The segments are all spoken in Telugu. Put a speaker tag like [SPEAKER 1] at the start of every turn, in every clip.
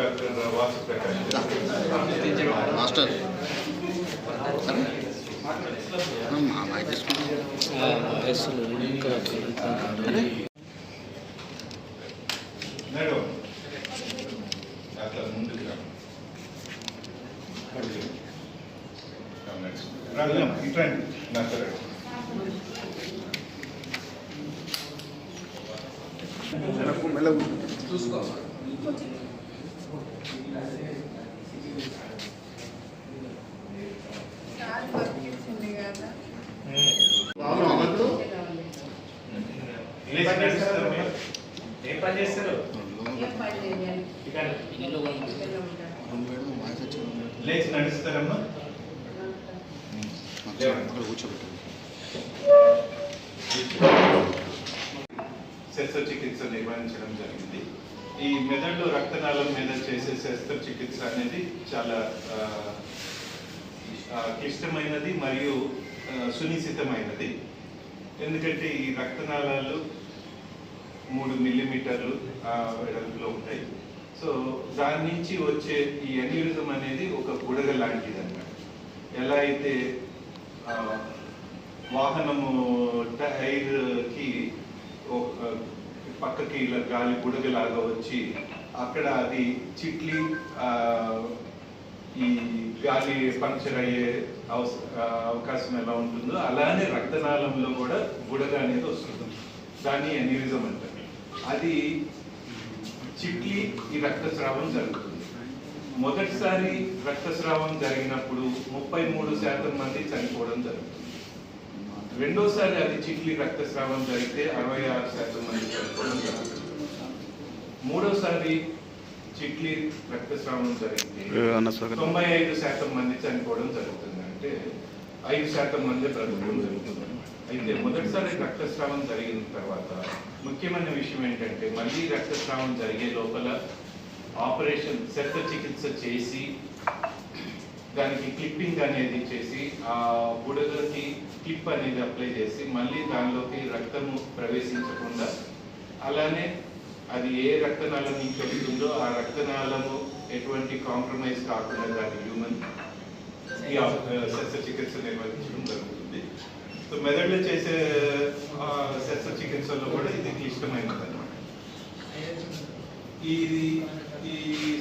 [SPEAKER 1] డాక్టర్ వాసు ప్రకాష్
[SPEAKER 2] మాస్టర్ సరే మనం మా మైక్ తీసుకుంటాం
[SPEAKER 3] వయసులో ఇంకా
[SPEAKER 2] అరే
[SPEAKER 1] నడు అట్లా ముందుకు రా రండి ఇట్రండి నాకు రండి
[SPEAKER 4] కాలు
[SPEAKER 5] ఏం పని చేస్తారు?
[SPEAKER 1] లేచి నడుస్తారమ్మా. శస్త్రచికిత్స నిర్వహించడం జరిగింది. ఈ మెదడు రక్తనాళం మీద చేసే శస్త్రచికిత్స అనేది చాలా క్లిష్టమైనది మరియు సునిశ్చితమైనది. ఎందుకంటే ఈ రక్తనాళాలు మూడు మిల్లీమీటర్లు వెడల్పులో ఉంటాయి. సో దాని నుంచి వచ్చే ఈ అన్యూరిజం అనేది ఒక బుడగ లాంటిది అన్నమాట ఎలా అయితే వాహనము టైర్కి ఒక- పక్కకి ఇలా గాలి బుడగలాగా వచ్చి అక్కడ అది చిట్లి ఈ గాలి పంక్చర్ అయ్యే అవకాశం ఎలా ఉంటుందో అలానే రక్తనాళంలో కూడా బుడగ అనేది వస్తుంది. దాన్ని ఎనిరిజం అంటారు. అది చిట్లి ఈ రక్తస్రావం జరుగుతుంది. మొదటిసారి రక్తస్రావం జరిగినప్పుడు ముప్పై మూడు శాతం మంది చనిపోవడం జరుగుతుంది. రెండోసారి అది చిట్లి రక్తస్రావం జరిగితే అరవై ఆరు శాతం మంది చనిపోవడం జరుగుతుంది. మూడోసారి చిట్లి రక్తస్రావం జరిగితే తొంభై ఐదు శాతం మంది చనిపోవడం జరుగుతుంది. అంటే ఐదు శాతం మంది బ్రతకడం జరుగుతుంది అయితే మొదటిసారి రక్తస్రావం జరిగిన తర్వాత ముఖ్యమైన విషయం ఏంటంటే మళ్ళీ రక్తస్రావం జరిగే లోపల ఆపరేషన్ శస్త్రచికిత్స చేసి దానికి క్లిప్పింగ్ అనేది చేసి ఆ బుడగలకి క్లిప్ అనేది అప్లై చేసి మళ్ళీ దానిలోకి రక్తము ప్రవేశించకుండా అలానే అది ఏ రక్తనాళం నుంచి వెళ్తుందో ఆ రక్తనాళము ఎటువంటి కాంప్రమైజ్ కాకుండా దాని హ్యూమన్ ఈ శస్త్రచికిత్స నిర్వహించడం జరుగుతుంది. సో మెదడులో చేసే శస్త్రచికిత్సలో కూడా ఇది క్లిష్టమైనది అనమాట ఈ ఈ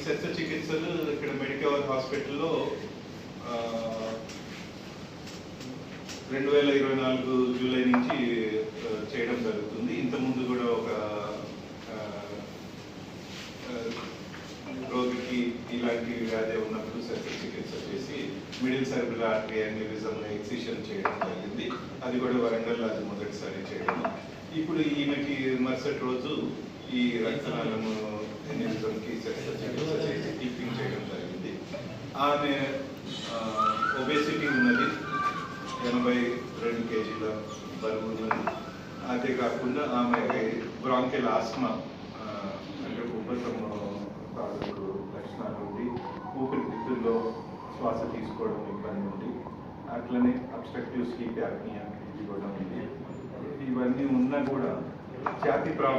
[SPEAKER 1] శస్త్రచికిత్సలు ఇక్కడ మెడికవర్ హాస్పిటల్లో రెండు వేల ఇరవై నాలుగు జూలై నుంచి చేయడం జరుగుతుంది. ఇంతకుముందు కూడా ఒక రోగికి ఇలాంటి వ్యాధి ఉన్నప్పుడు శస్త్రచికిత్స చేసి middle cerebral artery aneurysm excision చేయడం జరిగింది. అది కూడా వరంగల్ అది మొదటిసారి చేయడం ఇప్పుడు ఈమెకి మరుసటి రోజు ఈ రక్తనాళము అన్యూరిజంకి శస్త్రచికిత్స చేసి టీపింగ్ చేయడం జరిగింది. ఆమె బరువు ఉన్నది అదే కాకుండా ఆమె బ్రాంకెల్ ఆస్మా అంటే ఉబ్బసము లక్షణాలు ఉండి ఊపిరితిత్తుల్లో శ్వాస తీసుకోవడం ఇబ్బంది ఉంది. అట్లనే అబ్స్ట్రక్టివ్ స్లీప్ యాప్నియా ఇది కూడా ఉంది. ఇవన్నీ ఉన్నా కూడా జాతి ప్రాబ్లం